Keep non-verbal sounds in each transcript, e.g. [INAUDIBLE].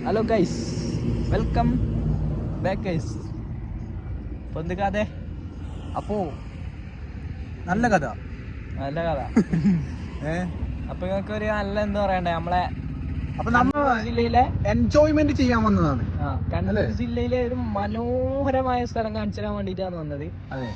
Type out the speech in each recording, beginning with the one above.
Hello guys welcome back guys പൊന്ത് കഥ അപ്പോ നല്ല കഥ. നല്ല കഥ. [LAUGHS] അപ്പൊ നിങ്ങൾക്ക് ഒരു നല്ല എന്താ പറയണ്ടേ നമ്മളെ അപ്പൊ നമ്മൾ ജില്ലയിലെ എൻജോയ്മെന്റ് ചെയ്യാൻ വന്നതാണ്. കണ്ണൂർ? ജില്ലയിലെ ഒരു മനോഹരമായ സ്ഥലം കാണിച്ചു തരാൻ വേണ്ടിയിട്ടാണ് വന്നത്. അതെ.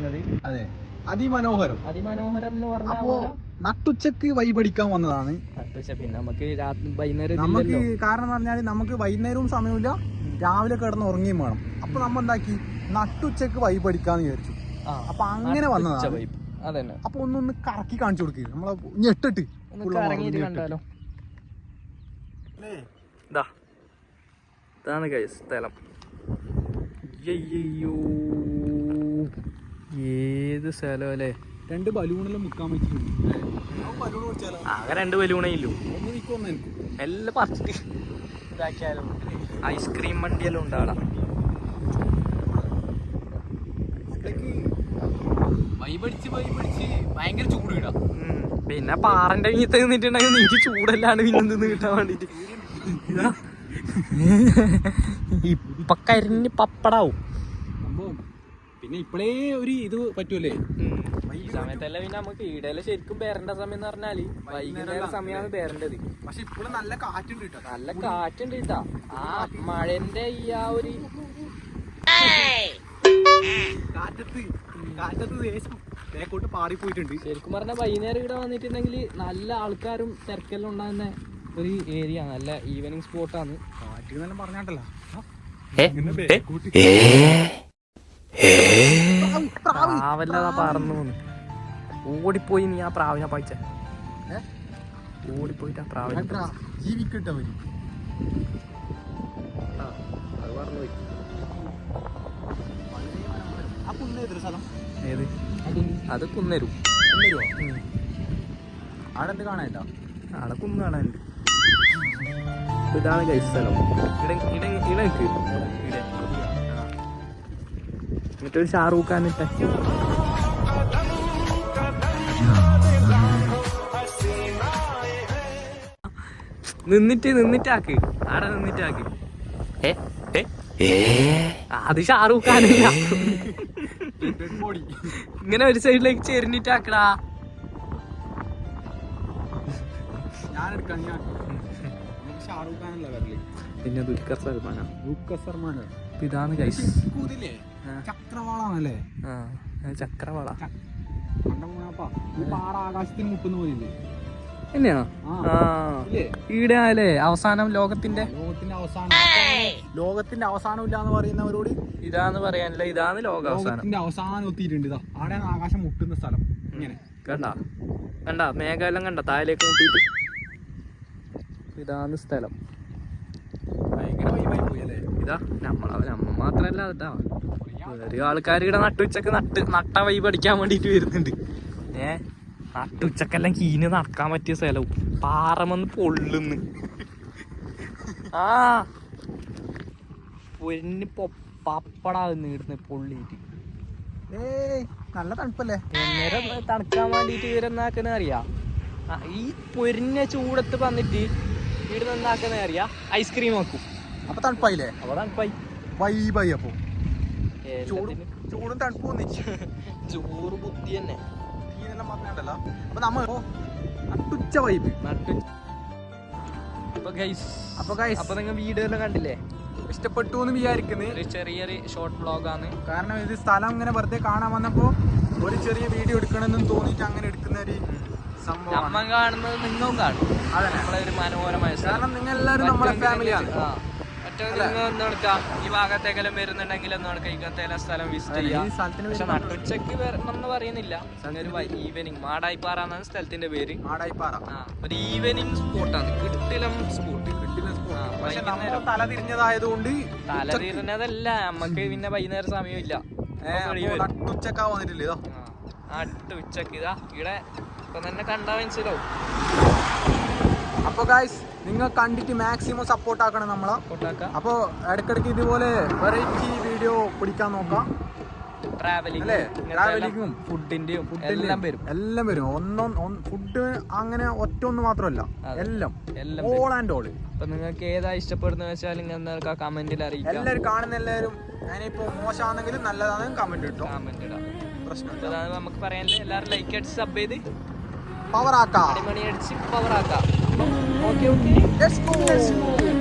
വന്നത് അതെ. അതിമനോഹരം. അതിമനോഹരം എന്ന് അപ്പോ പറഞ്ഞാൽ നട്ടുച്ചക്ക് വൈബടിക്കാൻ വന്നതാണ്. പക്ഷെ പിന്നെ നമുക്ക് രാത്രി വൈകുന്നേരം നമുക്ക്. കാരണം എന്ന് പറഞ്ഞാൽ നമുക്ക് വൈകുന്നേരവും സമയമില്ല രാവിലെ കിടന്ന് ഉറങ്ങിയും വേണം. അപ്പൊ നമ്മ എന്താക്കി നട്ടുച്ചക്ക് വൈബടിക്കാന്ന് വിചാരിച്ചു. ആ, അപ്പൊ അങ്ങനെ വന്നതാണ്. vibe. അതന്നെ. അപ്പൊ ഒന്നൊന്ന് കറക്കി കാണിച്ചു കൊടുക്കുക നമ്മളെ ഞെട്ടിട്ട്. ഒന്ന് full കറങ്ങിയിട്ട് ഞെട്ടിട്ട്. കണ്ടാലോ ഇതാ ഇതാണ് ഗൈസ് സ്ഥലം. അയ്യോ ഏത് സ്ഥലം അല്ലേ? രണ്ട് ബലൂണെല്ലാം മുക്കാൻ വെച്ചിട്ടുണ്ട്. ആകെ രണ്ട് ബലൂണേ ഇല്ലു. എനിക്ക്. എല്ലാം പറിച്ചിട്ട് ഇതാക്കിയാലും ഐസ്ക്രീം വണ്ടിയെല്ലാം ഉണ്ടാടാ വൈബടിച്ച് വൈബടിച്ച് ഭയങ്കര ചൂട് ഇടാം പിന്നെ പാറന്റെ ഇങ്ങനത്തെ നിന്നിട്ടുണ്ടെങ്കിൽ നിനക്ക് ചൂടല്ലാണ്ട് പിന്നെ നിന്ന് കിട്ടാൻ വേണ്ടിട്ട്. ഇതാ. [LAUGHS] ഇപ്പൊ കരിഞ്ഞ് പപ്പടാവും. പിന്നെ ഇപ്പോഴേ ഒരു ഇത് പറ്റൂലേ? ഈ സമയത്തല്ല പിന്നെ നമുക്ക് ഈടയിൽ ശരിക്കും പേരണ്ട സമയം എന്ന് പറഞ്ഞാൽ വൈകുന്നേര സമയമാണ് പേരേണ്ടത് പക്ഷെ ഇപ്പോഴും നല്ല കാറ്റുണ്ട് കേട്ടോ. നല്ല കാറ്റുണ്ട് കേട്ടാ. ആ മഴന്റെ ഈ ആ ഒരു കാറ്റത്ത് കാറ്റത്ത് ദേശം പാറി പോയിട്ടുണ്ട് ശരിക്കും പറഞ്ഞ വൈകുന്നേരം ഇവിടെ വന്നിട്ടുണ്ടെങ്കിൽ നല്ല ആൾക്കാരും തിരക്കെല്ലാം ഉണ്ടാകുന്ന ഒരു ഏരിയ നല്ല ഈവനിങ് സ്പോട്ടാണ് കാറ്റ് എന്നെല്ലാം പറഞ്ഞാട്ടല്ല പ്രാവല്ലതാ പറന്നു പോന്ന്. ഓടിപ്പോയി നീ ആ പ്രാവിനെ പായിച്ച ഓടിപ്പോയിട്ട് ആ പ്രാവിനെ ജീവിക്കട്ടെ അവർ അത് സ്ഥലം? ഏത്? അത് കുന്നരു. കുന്നരുവോ? അവിടെ എന്ത് കാണാനില്ല ആടെ കുന്ന് കാണാനുണ്ട്. ഇതാണ് കൈ സ്ഥലം. ഇട ഇട ഇട നിക്ക്. ഇടെ. എന്നിട്ടൊരു ഷാറൂഖ് ഖാൻ ഇട്ട. നിന്നിട്ട് നിന്നിട്ടാക്ക് ആടെ നിന്നിട്ടാക്ക് അത് ഷാറൂഖ് ഖാൻ ഇങ്ങനെ ഒരു സൈഡിലേക്ക് ചെരിഞ്ഞിട്ടാക്കടാ പിന്നെ ദുൽഖർ സൽമാനാണ് ദുൽഖർ സൽമാൻ അപ്പൊ ഇതാണ് ഗൈസ് ചക്രവാളാണല്ലേ? ആ ചക്രവള. തന്നെയാണോ ഈടെ ആയാലേ അവസാനം ലോകത്തിന്റെ? ലോകത്തിന്റെ അവസാനം. ലോകത്തിന്റെ അവസാനം ഇല്ല എന്ന് പറയുന്നവരോട് ഇതാന്ന് പറയാനില്ല ഇതാണ് ലോക അവസാനം ലോകത്തിന്റെ അവസാനം എത്തിയിട്ടുണ്ട് ഇതാ. ആടെയാണ് ആകാശം മുട്ടുന്ന സ്ഥലം. ഇങ്ങനെ. കണ്ട? കണ്ട? മേഘമെല്ലാം കണ്ട? താഴേക്ക് മുട്ടിയിട്ട്. ഇതാണ് സ്ഥലം. ഭയങ്കര വൈബായി പോയി അല്ലേ? ഇതാ നമ്മള നമ്മ മാത്രല്ല കേട്ടാ. വേറെ ആൾക്കാർ ഇവിടെ നട്ടുച്ചക്ക് നട്ട് നട്ട വൈ പഠിക്കാൻ വേണ്ടിട്ട് വരുന്നുണ്ട്. ഏ നട്ടുച്ചക്കെല്ലാം കീഞ്ഞ് നടക്കാൻ പറ്റിയ സ്ഥലവും. പാറമെന്ന് പൊള്ളുന്ന്. ആ. പൊരിഞ്ഞ് പപ്പടാകുന്നു ഇടുന്ന് പൊള്ളിയിട്ട്. നല്ല തണുപ്പല്ലേ? നേരം തണുക്കാൻ വേണ്ടിട്ട് ഇവരെന്നാക്കുന്ന അറിയാ? ഈ പൊരിഞ്ഞ ചൂടത്ത് വന്നിട്ട് ഇവിടെ നിന്നാക്കുന്ന അറിയാ? ഐസ്ക്രീം വെക്കും അപ്പൊ തണുപ്പായില്ലേ? തണുപ്പായി. വൈബായി അപ്പൊ. ചൂടും ചൂടും തണുപ്പും ഒന്നിച്ച്. ചോറ് ബുദ്ധി തന്നെ. ഇതെല്ലാം പറഞ്ഞാണ്ടല്ലോ അപ്പൊ നമ്മ ഇപ്പൊ നട്ടുച്ച വൈബ്. നട്ടു അപ്പൊ ഗൈസ് അപ്പൊ guys, അപ്പൊ നിങ്ങൾ വീഡിയോ എല്ലാം കണ്ടില്ലേ? ഇഷ്ടപ്പെട്ടു എന്ന് വിചാരിക്കുന്നത് ഒരു ചെറിയൊരു ഷോർട്ട് വ്ളോഗാണ് കാരണം ഇത് സ്ഥലം ഇങ്ങനെ വെറുതെ കാണാൻ വന്നപ്പോ ഒരു ചെറിയ വീഡിയോ എടുക്കണമെന്നും തോന്നിയിട്ട് അങ്ങനെ എടുക്കുന്ന ഒരു സംഭവം നമ്മ കാണുന്നത് നിങ്ങളും കാണും. അതെ നമ്മളെ ഒരു മനോഹരമായ കാരണം നിങ്ങൾ എല്ലാവരും നമ്മളെ ഫാമിലിയാണ് ഒന്ന് നടക്കാം ഈ ഭാഗത്തേക്കെല്ലാം വരുന്നുണ്ടെങ്കിൽ ഒന്ന് നടക്കാം ഇങ്ങനത്തെ സ്ഥലം വിസിറ്റ് ചെയ്യാം. പക്ഷെ പേര് നട്ടുച്ചക്ക് വരണം എന്ന് പറയുന്നില്ല ഒരു ഈവനിങ് മാടായിപ്പാറ എന്നാണ് സ്ഥലത്തിന്റെ പേര്. ഒരു ഈവനിങ് സ്പോട്ടാണ് കിട്ടിലം സ്പോട്ട് തല തിരിഞ്ഞതായതുകൊണ്ട് തല തിരിഞ്ഞതല്ല. നമ്മക്ക് പിന്നെ വൈകുന്നേരം സമയമില്ല. നട്ടുച്ചക്കാ വന്നിട്ടില്ലേ ഇതോ? ഇവിടെ ഇപ്പൊ തന്നെ കണ്ടാ മനസ്സിലാവും. അപ്പൊ ഗായ്സ് നിങ്ങൾ കണ്ടിട്ട് മാക്സിമം സപ്പോർട്ട് ആക്കണം നമ്മളെ. അപ്പോ അപ്പോൾ ഇടയ്ക്കിടയ്ക്ക് ഇതുപോലെ വെറൈറ്റി വീഡിയോ പിടിക്കാൻ നോക്കാം. ട്രാവലിംഗും ഫുഡിന്റെയും എല്ലാം. വരും. എല്ലാം വരും. ഒന്നും ഫുഡ് അങ്ങനെ ഒറ്റ ഒന്ന് മാത്രമല്ല. എല്ലാം. ഓൾ ആൻഡ് ഓൾ അപ്പൊ നിങ്ങൾക്ക് ഏതാ ഇഷ്ടപ്പെടുന്ന വെച്ചാൽ നിങ്ങൾക്ക് ആ കമന്റിൽ അറിയിക്കാം എല്ലാവരും കാണുന്ന എല്ലാവരും ഞാനിപ്പോ മോശമാണെങ്കിലും നല്ലതാണെങ്കിലും കമന്റ് കിട്ടും കമന്റ് ഇടാം. പ്രശ്നം നമുക്ക് പറയാനില്ല എല്ലാവരും ലൈക്ക് അടിച്ച് സബ് ചെയ്ത് പവർ ആക്കാം. അടിമണി അടിച്ച് പവർ ആക്കാം. Okay, okay. Let's go. Let's go.